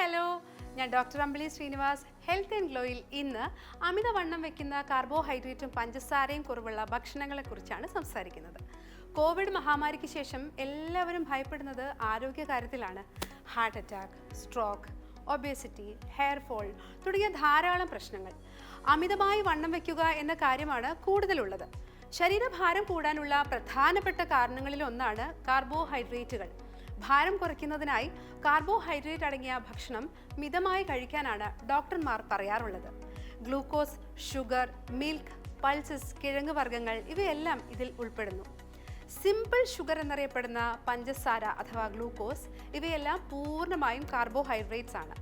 Hello ഞാൻ doctor Ambili Srinivas. Health and ഗ്ലോയിൽ ഇന്ന് അമിതവണ്ണം വെക്കുന്ന കാർബോഹൈഡ്രേറ്റും പഞ്ചസാരയും കുറവുള്ള ഭക്ഷണങ്ങളെക്കുറിച്ചാണ് സംസാരിക്കുന്നത്. കോവിഡ് മഹാമാരിക്ക് ശേഷം എല്ലാവരും ഭയപ്പെടുന്നത് ആരോഗ്യകാര്യത്തിലാണ്. Heart attack stroke obesity hair fall തുടങ്ങിയ ധാരാളം പ്രശ്നങ്ങൾ. അമിതമായി വണ്ണം വെക്കുക എന്ന കാര്യമാണ് കൂടുതലുള്ളത്. ശരീരഭാരം കൂടാനുള്ള പ്രധാനപ്പെട്ട കാരണങ്ങളിലൊന്നാണ് കാർബോഹൈഡ്രേറ്റുകൾ. ഭാരം കുറയ്ക്കുന്നതിനായി കാർബോഹൈഡ്രേറ്റ് അടങ്ങിയ ഭക്ഷണം മിതമായി കഴിക്കാനാണ് ഡോക്ടർമാർ പറയാറുള്ളത്. ഗ്ലൂക്കോസ് ഷുഗർ മിൽക്ക് പൾസസ് കിഴങ്ങ് വർഗങ്ങൾ ഇവയെല്ലാം ഇതിൽ ഉൾപ്പെടുന്നു. സിമ്പിൾ ഷുഗർ എന്നറിയപ്പെടുന്ന പഞ്ചസാര അഥവാ ഗ്ലൂക്കോസ് ഇവയെല്ലാം പൂർണമായും കാർബോഹൈഡ്രേറ്റ്സ് ആണ്.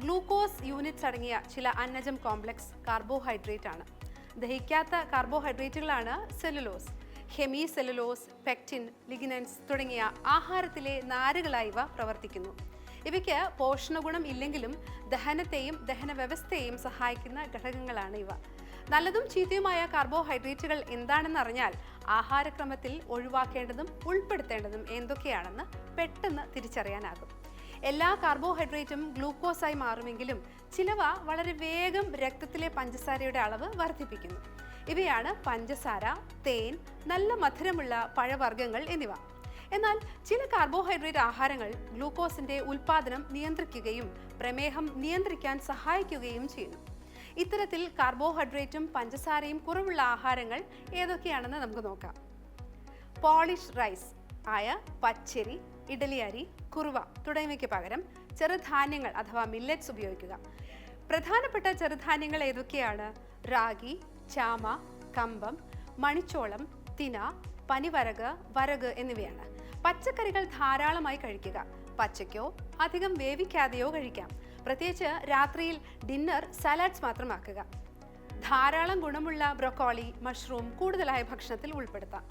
ഗ്ലൂക്കോസ് യൂണിറ്റ്സ് അടങ്ങിയ ചില അന്നജം കോംപ്ലക്സ് കാർബോഹൈഡ്രേറ്റ് ആണ്. ദഹിക്കാത്ത കാർബോഹൈഡ്രേറ്റുകളാണ് cellulose. Hemi cellulose pectin lignans തുടങ്ങിയ ആഹാരത്തിലെ നാരുകളായി ഇവ പ്രവർത്തിക്കുന്നു. ഇവയ്ക്ക് പോഷണഗുണം ഇല്ലെങ്കിലും ദഹനത്തെയും ദഹന വ്യവസ്ഥയെയും സഹായിക്കുന്ന ഘടകങ്ങളാണ് ഇവ. നല്ലതും ചീത്തയുമായ കാർബോഹൈഡ്രേറ്റുകൾ എന്താണെന്ന് അറിഞ്ഞാൽ ആഹാരക്രമത്തിൽ ഒഴിവാക്കേണ്ടതും ഉൾപ്പെടുത്തേണ്ടതും എന്തൊക്കെയാണെന്ന് പെട്ടെന്ന് തിരിച്ചറിയാനാകും. എല്ലാ കാർബോഹൈഡ്രേറ്റും ഗ്ലൂക്കോസായി മാറുമെങ്കിലും ചിലവ വളരെ വേഗം രക്തത്തിലെ പഞ്ചസാരയുടെ അളവ് വർദ്ധിപ്പിക്കുന്നു. ഇവയാണ് പഞ്ചസാര തേൻ നല്ല മധുരമുള്ള പഴവർഗങ്ങൾ എന്നിവ. എന്നാൽ ചില കാർബോഹൈഡ്രേറ്റ് ആഹാരങ്ങൾ ഗ്ലൂക്കോസിന്റെ ഉൽപാദനം നിയന്ത്രിക്കുകയും പ്രമേഹം നിയന്ത്രിക്കാൻ സഹായിക്കുകയും ചെയ്യുന്നു. ഇത്തരത്തിൽ കാർബോഹൈഡ്രേറ്റും പഞ്ചസാരയും കുറവുള്ള ആഹാരങ്ങൾ ഏതൊക്കെയാണെന്ന് നമുക്ക് നോക്കാം. പോളിഷ് റൈസ് ആയ പച്ചരി ഇഡലിയരി കുറുവ തുടങ്ങിയവയ്ക്ക് പകരം ചെറുധാന്യങ്ങൾ അഥവാ മില്ലറ്റ്സ് ഉപയോഗിക്കുക. പ്രധാനപ്പെട്ട ചെറുധാന്യങ്ങൾ ഏതൊക്കെയാണ്? റാഗി ചാമ കമ്പം മണിച്ചോളം തിന പനിവരക് വരക് എന്നിവയാണ്. പച്ചക്കറികൾ ധാരാളമായി കഴിക്കുക. പച്ചയ്ക്കോ അധികം വേവിക്കാതെയോ കഴിക്കാം. പ്രത്യേകിച്ച് രാത്രിയിൽ ഡിന്നർ സലാഡ്സ് മാത്രമാക്കുക. ധാരാളം ഗുണമുള്ള ബ്രൊക്കോളി മഷ്റൂം കൂടുതലായ ഭക്ഷണത്തിൽ ഉൾപ്പെടുത്താം.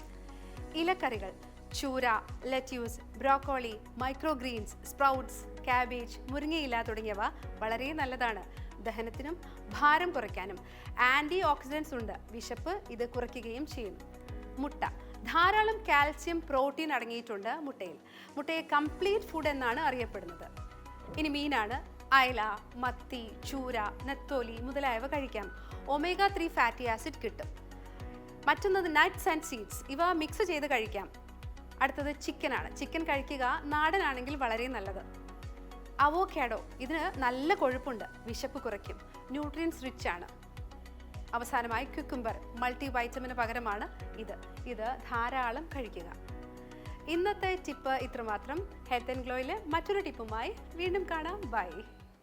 ഇലക്കറികൾ. ചൂര lettuce broccoli microgreens sprouts cabbage മുരിങ്ങയില തുടങ്ങിയവ വളരെ നല്ലതാണ്. ദഹനത്തിനും ഭാരം കുറയ്ക്കാനും. ആന്റി ഓക്സിഡൻസ് ഉണ്ട്. വിശപ്പ് ഇത് കുറയ്ക്കുകയും ചെയ്യും മുട്ട. ധാരാളം കാൽസ്യം പ്രോട്ടീൻ അടങ്ങിയിട്ടുണ്ട് മുട്ടയിൽ. മുട്ടയെ കംപ്ലീറ്റ് ഫുഡ് എന്നാണ് അറിയപ്പെടുന്നത്. ഇനി മീനാണ്. അയല മത്തി ചൂര നെത്തോലി മുതലായവ കഴിക്കാം. ഒമേഗ ത്രീ ഫാറ്റി ആസിഡ് കിട്ടും. മറ്റൊന്നത് നട്ട്സ് ആൻഡ് സീഡ്സ്. ഇവ മിക്സ് ചെയ്ത് കഴിക്കാം. അടുത്തത് ചിക്കനാണ്. ചിക്കൻ കഴിക്കുക നാടനാണെങ്കിൽ വളരെ നല്ലത്. അവോക്കാഡോ ഇതിന് നല്ല കൊഴുപ്പുണ്ട്. വിശപ്പ് കുറയ്ക്കും. ന്യൂട്രിയൻസ് റിച്ച് ആണ്. അവസാനമായി ക്യുക്കുംബർ മൾട്ടി വൈറ്റമിന് പകരമാണ് ഇത്. ഇത് ധാരാളം കഴിക്കുക. ഇന്നത്തെ ടിപ്പ് ഇത്രമാത്രം. ഹെൽത്ത് ആൻഡ് ഗ്ലോയിലെ മറ്റൊരു ടിപ്പുമായി വീണ്ടും കാണാം. ബൈ